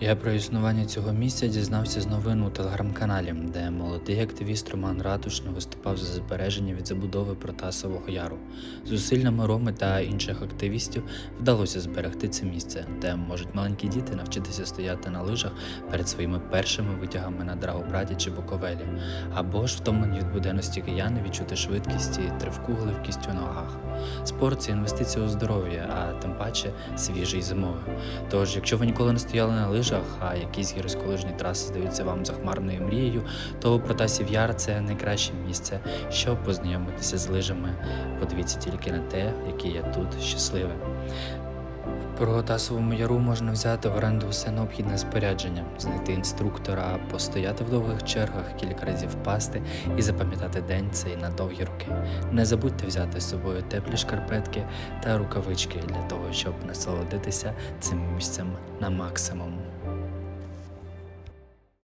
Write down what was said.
Я про існування цього місця дізнався з новин у телеграм-каналі, де молодий активіст Роман Ратушний виступав за збереження від забудови Протасового Яру. Зусиллями Роми та інших активістів вдалося зберегти це місце, де можуть маленькі діти навчитися стояти на лижах перед своїми першими витягами на Драгобраді чи Буковелі, або ж втомлені від буденності кияни відчути швидкість і тривку гливкість у ногах. Спорт це інвестиція у здоров'я, а тим паче свіжий зимове. Тож, якщо ви ніколи не стояли на лижах, а якісь гірськолижні траси здаються вам захмарною мрією, то Протасів Яр це найкраще місце, щоб познайомитися з лижами. Подивіться тільки на те, яке я тут щасливий. В Протасовому яру можна взяти в оренду все необхідне спорядження, знайти інструктора, постояти в довгих чергах, кілька разів впасти і запам'ятати день цей на довгі роки. Не забудьте взяти з собою теплі шкарпетки та рукавички для того, щоб насолодитися цим місцем на максимум.